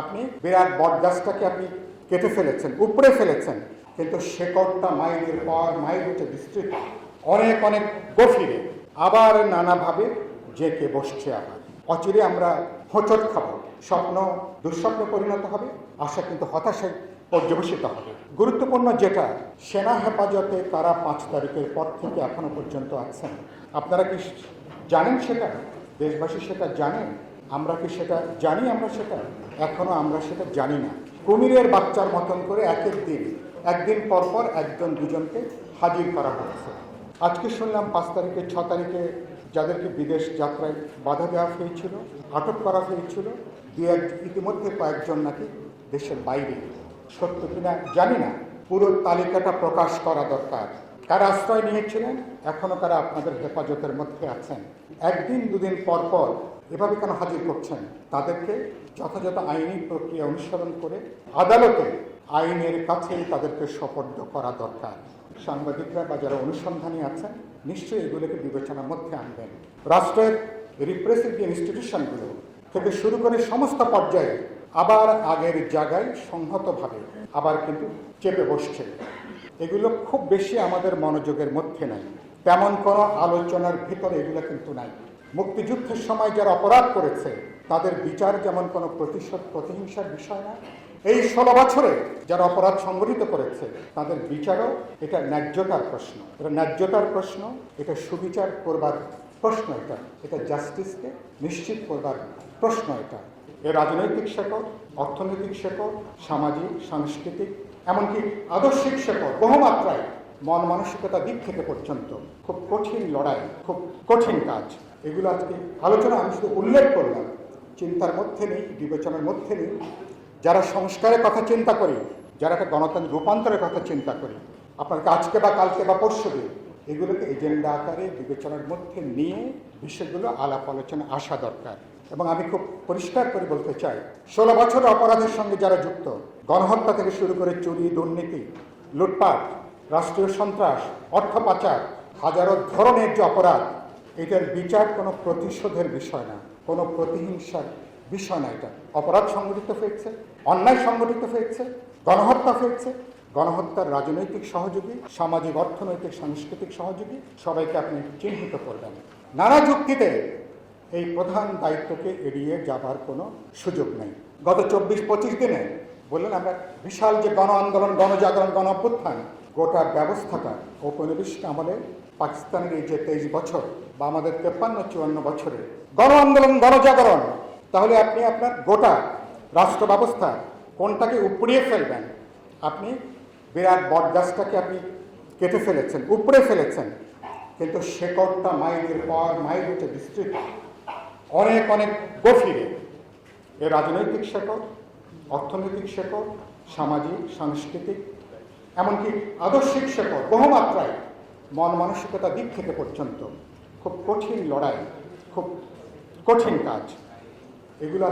আপনি বিরাট বট গাছটাকে আপনি কেটে ফেলেছেন, উপড়ে ফেলেছেন। কিন্তু শেকড়টা মাইলের পর মাইল হচ্ছে বিস্তৃত। অনেক অনেক গভীরে। আবার নানাভাবে জেঁকে বসছে আবার। অচিরে আমরা হোঁচট খাব। স্বপ্ন, দুঃস্বপ্ন পরিণত হবে, আশা কিন্তু হতাশায় পর্যবেসিত হবে। গুরুত্বপূর্ণ যেটা, সেনা হেফাজতে তারা পাঁচ তারিখের পর থেকে এখনও পর্যন্ত আছেন, আপনারা কি জানেন সেটা? দেশবাসী সেটা জানেন? আমরা কি সেটা জানি আমরা সেটা? এখনও আমরা সেটা জানি না। কুমিরের বাচ্চার মতন করে এক এক দিন, একদিন পর পর একজন দুজনকে হাজির করা হচ্ছে। আজকে শুনলাম পাঁচ তারিখে, ছ তারিখে যাদেরকে বিদেশ যাত্রায় বাধা দেওয়া হয়েছিল, আটক করা হয়েছিল, দু এক, ইতিমধ্যে কয়েকজন নাকি দেশের বাইরে। সত্য কিনা জানি না। পুরো তালিকাটা প্রকাশ করা দরকার। কারা আশ্রয় নিয়েছিলেন? এখনও কারা আপনাদের হেফাজতের মধ্যে আছেন? একদিন, দুদিন পর পর এভাবে কেন হাজির করছেন? তাদেরকে যথাযথ আইনি প্রক্রিয়া অনুসরণ করে আদালতে আইনের কাছেই তাদেরকে সপর্দ করা দরকার। সাংবাদিকরা বা যারা অনুসন্ধানী আছেন, নিশ্চয়ই এগুলোকে বিবেচনার মধ্যে আনবেন। রাষ্ট্রের রিপ্রেসিভ যে ইনস্টিটিউশনগুলো থেকে শুরু করে সমস্ত পর্যায়ে আবার আগের জায়গায় সংহতভাবে, আবার কিন্তু চেপে বসছে। এগুলো খুব বেশি আমাদের মনোযোগের মধ্যে নাই। তেমন কোনো আলোচনার ভিতরে এগুলো কিন্তু নাই। মুক্তিযুদ্ধের সময় যারা অপরাধ করেছে, তাদের বিচার যেমন কোনো প্রতিশোধ, প্রতিহিংসার বিষয় না, এই ষোলো বছরে যারা অপরাধ সংগঠিত করেছে, তাদের বিচারও এটা ন্যায্যতার প্রশ্ন। এটা ন্যায্যতার প্রশ্ন, এটা সুবিচার করবার প্রশ্ন এটা। এটা জাস্টিসকে নিশ্চিত করবার প্রশ্ন এটা। এ রাজনৈতিক শেকড়, অর্থনৈতিক শেকড়, সামাজিক, সাংস্কৃতিক, এমনকি আদর্শিক শেকড় বহুমাত্রায় মন মানসিকতা দিক থেকে পর্যন্ত খুব কঠিন লড়াই, খুব কঠিন কাজ। এগুলো আজকে আলোচনা আমি শুধু উল্লেখ করলাম। চিন্তার মধ্যে নেই, বিবেচনার মধ্যে নেই। যারা সংস্কারের কথা চিন্তা করি, যারা একটা গণতন্ত্র রূপান্তরের কথা চিন্তা করি আপনাকে আজকে বা কালকে বা পরশু দিন এগুলোকে এজেন্ডা আকারে বিবেচনার মধ্যে নিয়ে বিষয়গুলো আলাপ আলোচনা আসা দরকার। এবং আমি খুব পরিষ্কার করে বলতে চাই, ষোলো বছর অপরাধের সঙ্গে যারা যুক্ত, গণহত্যা থেকে শুরু করে চুরি, দুর্নীতি, লুটপাট, রাষ্ট্রীয় সন্ত্রাস, অর্থ পাচার, হাজারো ধরনের যে অপরাধ, এটার বিচার কোনো প্রতিশোধের বিষয় না, কোনো প্রতিহিংসার বিষয় না এটা। অপরাধ সংগঠিত হয়েছে, অন্যায় সংগঠিত হয়েছে, গণহত্যা হয়েছে। গণহত্যার রাজনৈতিক সহযোগী, সামাজিক, অর্থনৈতিক, সাংস্কৃতিক সহযোগী, সবাইকে আপনি চিহ্নিত করবেন। নানা যুক্তিতে এই প্রধান দায়িত্বকে এড়িয়ে যাবার কোনো সুযোগ নেই। গত চব্বিশ পঁচিশ দিনে বললেন, আমরা বিশাল যে গণ আন্দোলন, গণজাগরণ গণ অভ্যুত্থান গোটা ব্যবস্থাটা ঔপনিবেশিক আমলে পাকিস্তানের এই যে তেইশ বছর বা আমাদের তেপ্পান্ন, চুয়ান্ন বছরে গণ আন্দোলন, গণজাগরণ, তাহলে আপনি আপনার গোটা রাষ্ট্র ব্যবস্থা কোনটাকে উপড়িয়ে ফেলবেন? আপনি বিরাট বট গাছটাকে আপনি কেটে ফেলেছেন, উপড়ে ফেলেছেন। কিন্তু শেকড়টা মাইলের পর মাইল হচ্ছে বিস্তৃত। অনেক অনেক গভীরে। এ রাজনৈতিক শেকড়, অর্থনৈতিক শেকড়, সামাজিক, সাংস্কৃতিক, এমনকি আদর্শিক শেকড় বহুমাত্রায় মন মানসিকতা দিক থেকে পর্যন্ত খুব কঠিন লড়াই, খুব কঠিন কাজ। এগুলো